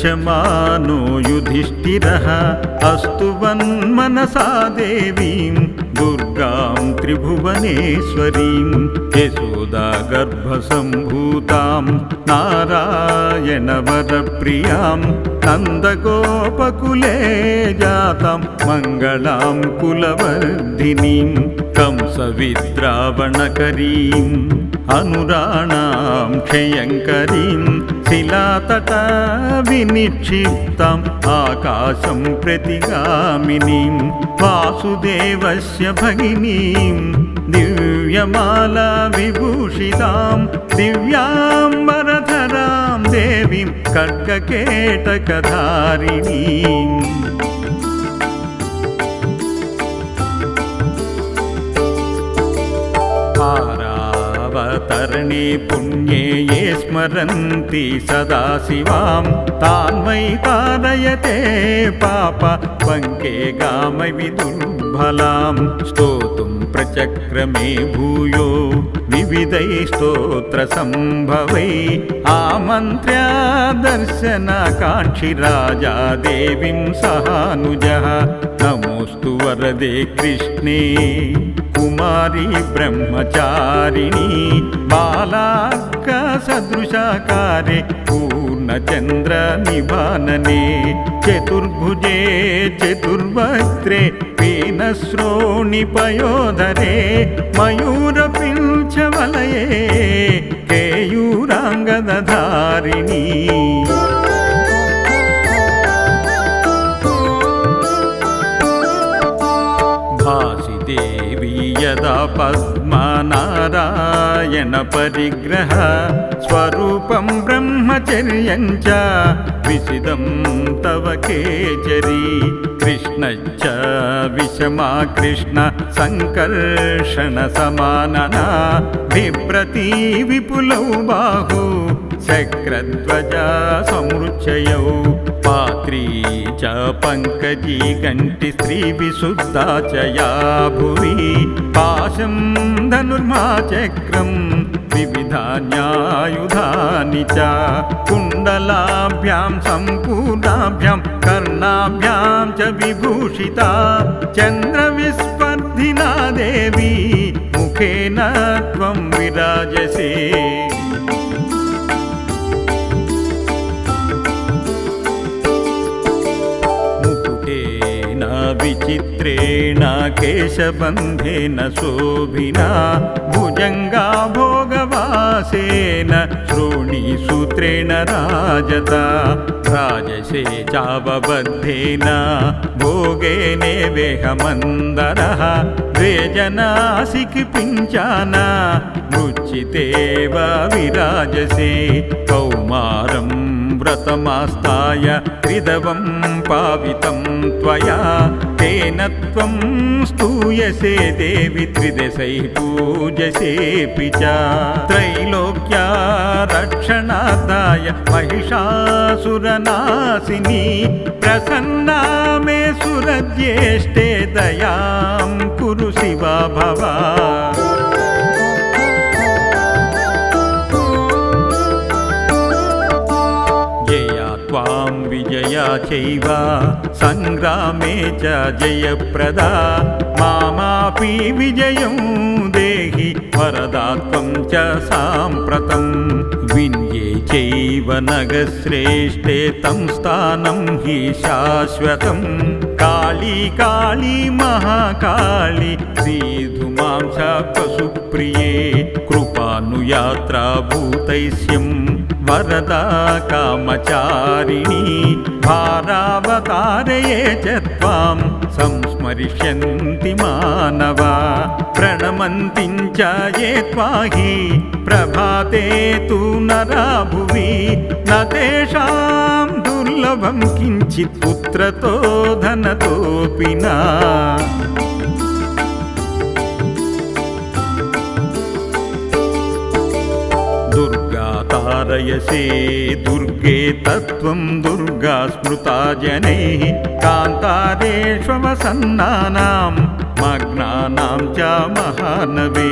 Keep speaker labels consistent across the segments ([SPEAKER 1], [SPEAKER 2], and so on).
[SPEAKER 1] गच्छमानो युधिष्ठिरः अस्तु वन्मनसा देवीं दुर्गां त्रिभुवनेश्वरीं। यशोदा गर्भसम्भूतां नारायणवरप्रियां नन्दगोपकुले जातां मङ्गलां कुलवर्धिनीं कंसविद्रावणकरीम् अनुराणां क्षयङ्करीं शिलातट विनिक्षिप्ताम् आकाशं प्रतिगामिनीं वासुदेवस्य भगिनीं दिव्यमाला विभूषितां दिव्याम्बरधरां देवीं खड्गकेटकधारिणीम् पारावतरणे पुण्ये ये स्मरन्ति सदा शिवां। तान्वै तारयते पाप पङ्के गामविदुर्बलां। स्तोतुं प्रचक्रमे भूयो विविधैः स्तोत्रसम्भवै। आमन्त्र्या दर्शनाकाङ्क्षि राजा देवीं सहानुजः। नमोऽस्तु वरदे कृष्णे కుమారి బ్రహ్మచారిణి బాలాక సదృశాకారే పూర్ణచంద్ర నిభాననే చతుర్భుజే చతుర్వక్త్రే పీనశ్రోణి పయోధరే మయూర మయూరపించవలయే కేయూరాంగదారిణీ పద్మనారాయణ పరిగ్రహ స్వరూపం బ్రహ్మచర్యం చ విశిదం తవ కేచరీ. కృష్ణశ్చ విషమా కృష్ణ సంకర్షణ సమాననా. బిభ్రతి విపులౌ బాహూ శక్రధ్వజా సమృచ్చయౌ పాత్రీ చ పంకజీ కంటి స్త్రీ విశుద్ధాచయా భువి. పాశం ధనుర్మాచక్రం వివిధాన్యాయుధాని చ. కుండలాభ్యాం సంపూర్ణాభ్యాం కర్ణాభ్యాం చ విభూషిత. చంద్రవిస్పర్ధినా దేవి ముఖేన త్వం విరాజసే. विचित्रेण केशबन्धेन शोभिना भुजङ्गा भोगवासेन श्रोणीसूत्रेण राजता राजसे चावबद्धेन भोगेने वेहमन्दरः द्वेजनासिकि पिञ्चाना विराजसे कौमारं व्रतमास्ताय त्रिदवं पावितं त्वया तेन त्वं स्तूयसे देवि त्रिदशैः पूजसेऽपि च त्रैलोक्या रक्षणादाय महिषासुरनाशिनी प्रसन्ना मे सुरज्येष्ठे दयां कुरु शिवा भवा चैव सङ्ग्रामे च जयप्रदा मामापि विजयं देहि वरदा त्वं च साम्प्रतं। विन्ये चैव नगश्रेष्ठे तं स्थानं हि शाश्वतं काली काली महाकाली श्रीधुमां शापसुप्रिये कृपानुयात्रा भूतैस्यं వరదా కామచారిణి భారావతారయే చం సంస్మరిష్యంతి మానవా ప్రణమంతించ ఏ త్వాహి ప్రభాతే తు నరా భువి నేషాం దుర్లభం కించిత్ పుత్రతో ధనతోపి నా तारयसे दुर्गे तत्त्वं दुर्गा स्मृता जनैः कान्तारेष्ववसन्नानां मग्नानां च महानवे।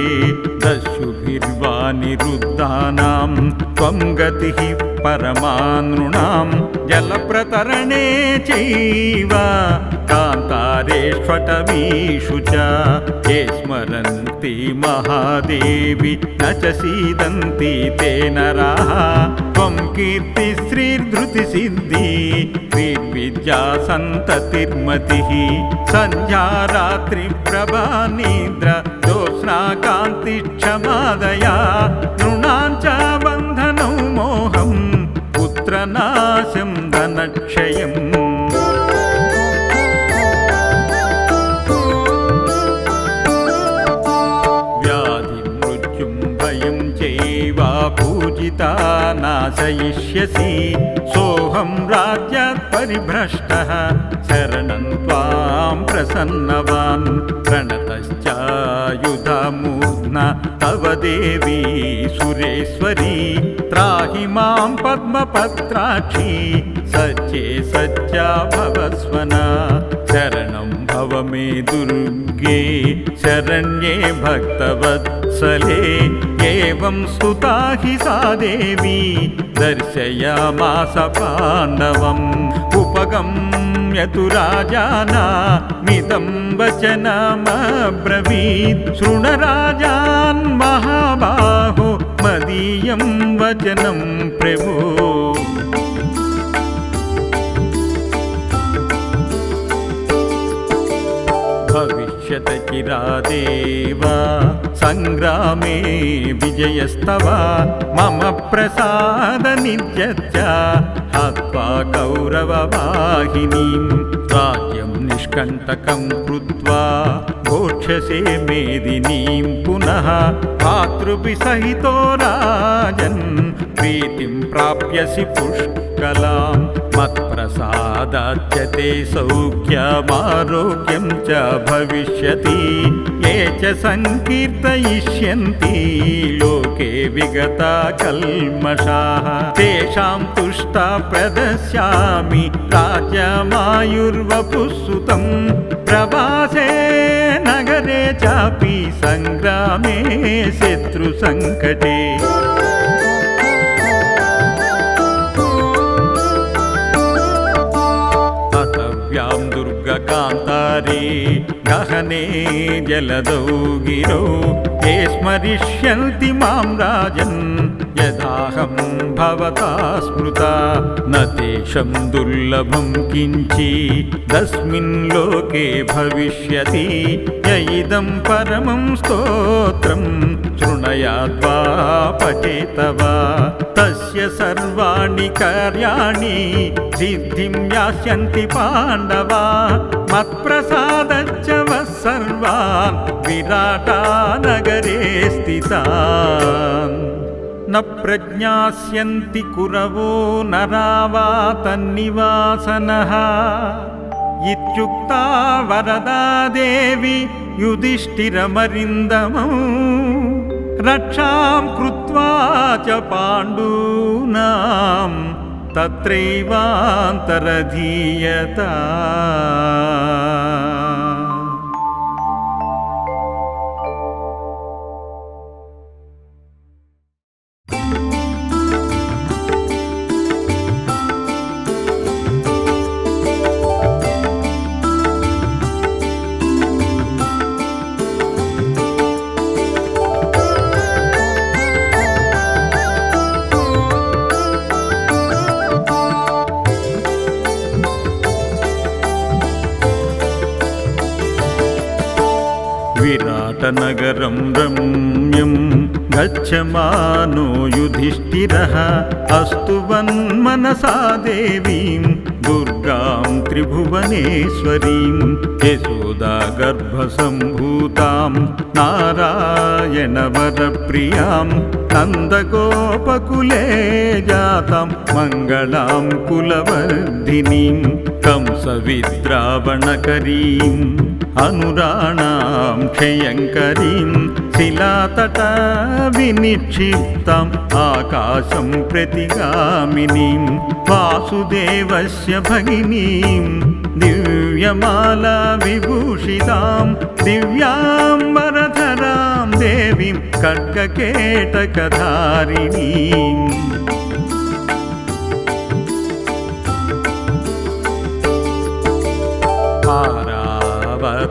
[SPEAKER 1] दस्युभिर्वानिरुद्धानां त्वं गतिः परमानृणां। जलप्रतरणे चैव कान्तारेष्वटवीषु च। ये स्मरन्ति महादेवि न च सीदन्ति ते नराः श्रीर्विद्या सन्ततिर्मतिः सन्ध्या रात्रिप्रभा निद्र ज्योत्स्नाकान्तिक्षमादया नृणां च बन्धनौ मोहं पुत्रनाशं धनक्षयम् नाशयिष्यसि सोऽहं राज्यात् परिभ्रष्टः। शरणं त्वां प्रसन्नवान्। प्रणतश्चायुधमूर्ध्ना तव देवी सुरेश्वरी। त्राहि माँ पद्मपत्राक्षी। सच्चे सच्चा भवस्वना। शरणं भव मे दुर्गे शरण्ये भक्तवत्सले एवं स्तुता हि सा देवी दर्शयामास पाण्डवम् उपगम्य तु राजाना वचनमब्रवीत् शृणराजान् मदीयं वचनं प्रभो भविष्यत चिरादेव सङ्ग्रामे विजयस्तव मम प्रसादनित्यच्च हत्वा कौरववाहिनीं राज्यं निष्कण्टकं कृत्वा घोक्षसे मेदिनीं पुनः भातृभिसहितो राजन् प्रीतिं प्राप्यसि पुष्कलां मत्प्रसादाच्च ते सौख्यमारोग्यं च भविष्यति। ये च सङ्कीर्तयिष्यन्ति। लोके विगता कल्मषाः। तेषां तुष्टा प्रदस्यामि। राज्यमायुर्वपुः प्रवासे नगरे चापि सङ्ग्रामे शत्रुसङ्कटे ದಾರಿ ಗಹನೆ ಜಲದೌಗಿರೋ ಹೇ ಸ್ಮರಿಷ್ಯಂತಿ ಮಾಂ ರಾಜನ್ यदाहं भवता स्मृता न तेषं दुर्लभं किञ्चिदस्मिन् लोके भविष्यति य इदं परमं स्तोत्रं शृणयाद्वा पठेतवा तस्य सर्वाणि कार्याणि सिद्धिं यास्यन्ति पाण्डवा मत्प्रसादच्च वः सर्वान् विराटानगरे स्थितान् न प्रज्ञास्यन्ति कुरवो नरा वा तन्निवासनः इत्युक्ता वरदा देवी युधिष्ठिरमरिन्दमौ रक्षां कृत्वा च पाण्डूनां तत्रैवान्तरधीयता विराटनगरं रम्यं गच्छमानो युधिष्ठिरः अस्तु वन्मनसा देवीं दुर्गां त्रिभुवनेश्वरीं यशोदागर्भसम्भूतां नारायणवरप्रियाँ नन्दगोपकुले जातां मङ्गलां कुलवर्धिनीं कंसविद्रावणकरीम् అనురాణాం క్షయంకరీం శిలాతట వినిక్షిప్తాం ఆకాశం ప్రతిగామినీం వాసుదేవస్య భగినీం దివ్యమాలా విభూషితాం దివ్యాంబరధరాం దేవీం ఖడ్గకేటకధారిణీం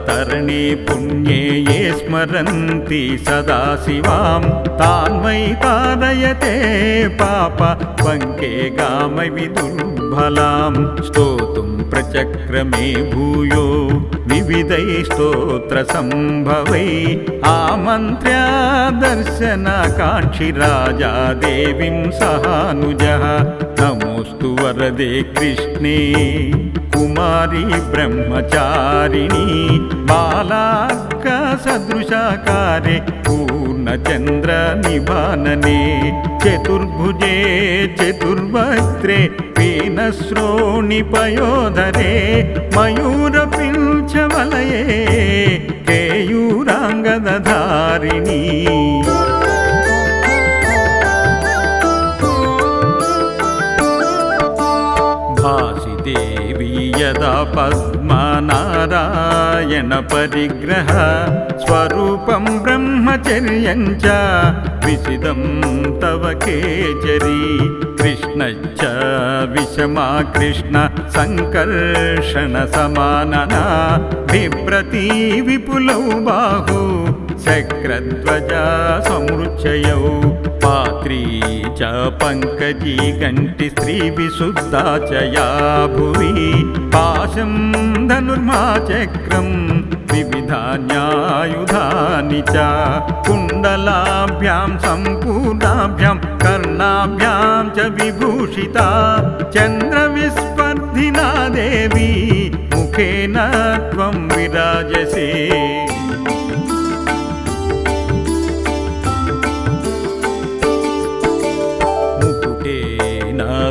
[SPEAKER 1] தரணி புண்ணியே ஸ்மரந்தி சதா சிவாம் தான்மை தாரயதே பாப பங்கே காமை விதுர் स्तोतुं प्रचक्रमे भूयो विविधैः स्तोत्रसम्भवै। आमन्त्र्या दर्शनाकाङ्क्षि राजा देवीं सहानुजः। नमोऽस्तु वरदे कृष्णे। कुमारी ब्रह्मचारिणी बालार्कसदृशाकारे पूर्णचन्द्रनिभानने चतुर्भुजे चतुर्वक्त्रे पीनश्रोणिपयोधरे मयूरपिञ्चवलये केयूराङ्गदधारिणी भासि देवी यदा पद्मनारायणपरिग्रह स्वरूपं ब्रह्मचर्यं च विसिदं तव केचरी। कृष्णश्च विषमा कृष्ण सङ्कर्षणसमानना बिभ्रती विपुलौ बाहु चक्रध्वजा समृच्छयौ पात्री च पङ्कजी कण्ठि स्त्रीविशुद्धा च या भुवि पाशं धनुर्मा चक्रं विविधान्यायुधानि च कुण्डलाभ्यां सम्पूर्णाभ्यां कर्णाभ्यां च विभूषिता चन्द्रविस्पर्धिना देवी मुखेन त्वं विराजसे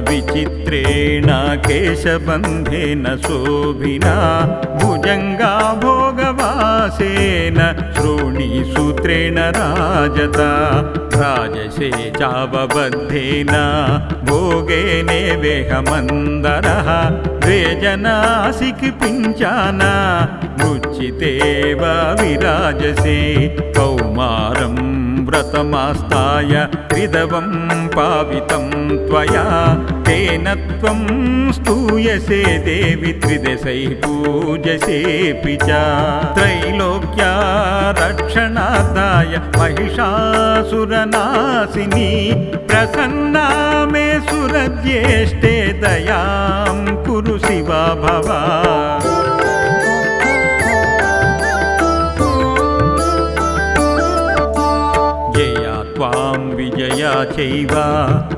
[SPEAKER 1] विचित्रेण केशबन्धेन शोभिना भुजङ्गा भोगवासेन श्रोणीसूत्रेण राजता राजसे चावबद्धेन भोगेने वेहमन्दरः द्वेजनासिकि पिञ्चान मुच्चितेव विराजसे कौमारं व्रतमास्ताय त्रिदवं पावितं त्वया तेन त्वं स्तूयसे देवि त्रिदशैः पूजसेऽपि च त्रैलोक्या रक्षणार्थाय महिषासुरनाशिनी प्रसन्ना मे सुरज्येष्ठे दयां कुरु शिवा भवा चैव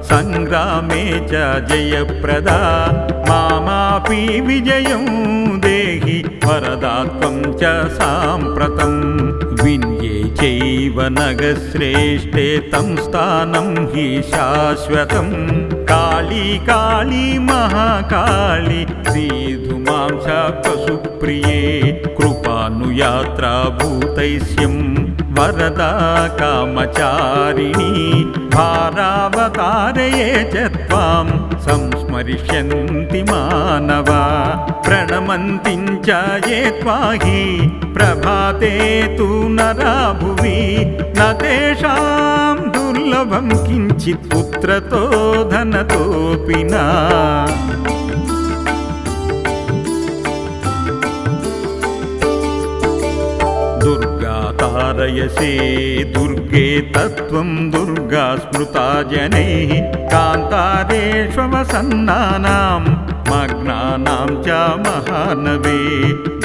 [SPEAKER 1] सङ्ग्रामे च जयप्रदा। मामापि विजयं देहि वरदा त्वं च साम्प्रतं। विन्ये चैव नगश्रेष्ठे तं स्थानं हि शाश्वतं। काली काली महाकाली श्रीधुमां शापसुप्रिये कृपानुयात्रा भूतैस्यं వరదా కామచారిణి భారావతారయే చం సంస్మరిష్యంతి మానవా ప్రణమంతించ ఏ త్వాహి ప్రభాతే తు నరా భువి నేషాం దుర్లభం కించిత్ పుత్రతో ధనతోపి न दुर्गा तत्त्वं दुर्गा स्मृता जनैः कान्तारेष्वसन्नानां मग्नानां च महानवे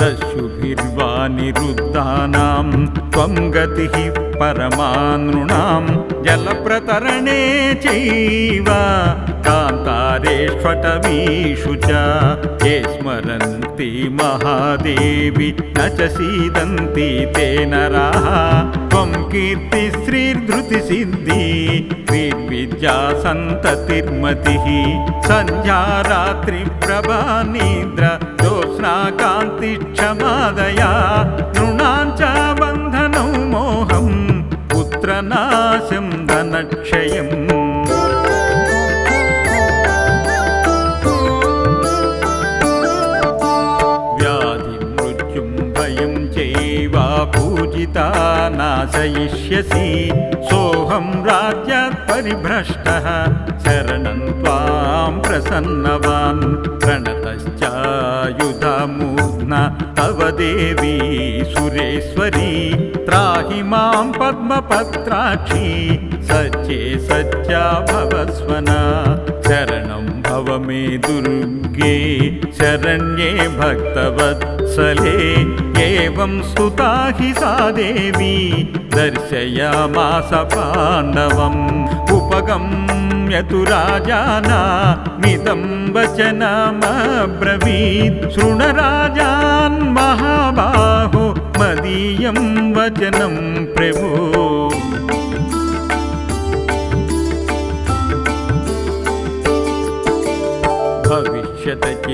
[SPEAKER 1] दस्युभिर्वा निरुद्धानां त्वं गतिः परमानृणां जलप्रतरणे चैव कान्तारेष्वटवीषु च ये स्मरन्ति महादेवि न च सीदन्ति ते नराः। त्वं कीर्तिश्रीर्धृतिसिद्धि श्रीर्विद्या सन्ततिर्मतिः। सन्ध्या रात्रिप्रभा निद्र ज्योत्स्नाकान्तिक्षमादया नृणां सोऽहं राज्यात् परिभ्रष्टः। शरणं त्वां प्रसन्नवान्। प्रणतश्चायुधमूर्ध्ना तव देवी सुरेश्वरी। त्राहि मां पद्मपत्राक्षी। सच्चे सच्चा भवस्वना। शरणं भव मे दुर्गे शरण्ये भक्तवत्सले एवं स्तुता हि सा देवी दर्शयामास पाण्डवम् उपगम्य तु राजाना मिदं वचनमब्रवीत् शृणराजान् महाबाहो मदीयं वचनं प्रभो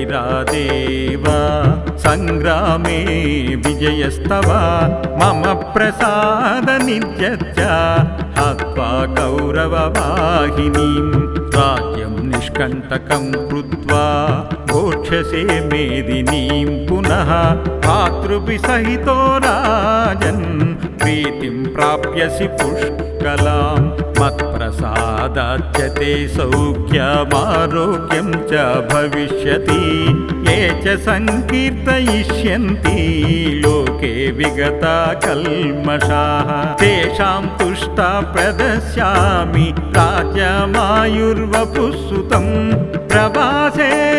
[SPEAKER 1] भविष्यत चिरादेव सङ्ग्रामे विजयस्तव मम प्रसादनित्यच्च हत्वा कौरववाहिनीं राज्यं निष्कण्टकं कृत्वा घोक्षसे मेदिनीं पुनः भातृभिसहितो राजन् प्रीतिं प्राप्यसि पुष्कलां। मत्प्रसादाच्च ते सौख्यमारोग्यं च भविष्यति। ये च सङ्कीर्तयिष्यन्ति। लोके विगता कल्मषाः। तेषां तुष्टा प्रदस्यामि। राज्यमायुर्वपुः प्रवासे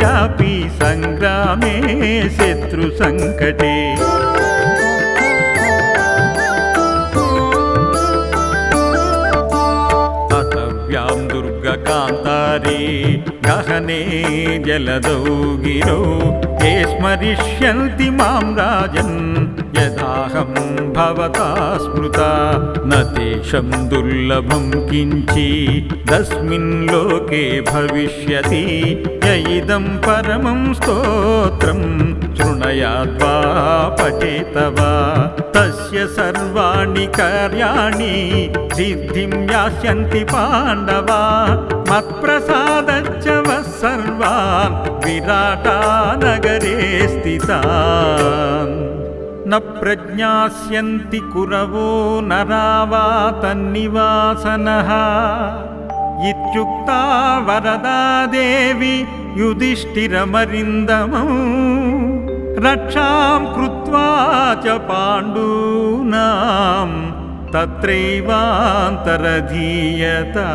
[SPEAKER 1] चापि सङ्ग्रामे शत्रुसङ्कटे अतव्यां दुर्गकान्तारे ದಾರಿ ಗಹನೆ ಜಲದೌಗಿರೋ ते ಸ್ಮರಿಷ್ಯಂತಿ ಮಾಂ ರಾಜನ್ ಯದಾಹಂ ಭವತಾ ಸ್ಮೃತ ನ ತೇಷಂ ದುರ್ಲಭಂ ಕಿಂಚಿ ತಸ್ಮಿನ್ ಲೋಕೆ ಭವಿಷ್ಯತಿ ಯಯಿದಂ ಪರಮಂ ಸ್ತೋತ್ರಂ శృణయాద్వా పఠేతవా తస్య సర్వాణి కార్యాణి సిద్ధిం యాస్యంతి పాండవా మత్ప్రస विराटानगरे स्थितान् न प्रज्ञास्यन्ति कुरवो नरा वा तन्निवासनः इत्युक्ता वरदा देवी युधिष्ठिरमरिन्दमौ रक्षां कृत्वा च पाण्डूनां तत्रैवान्तरधीयता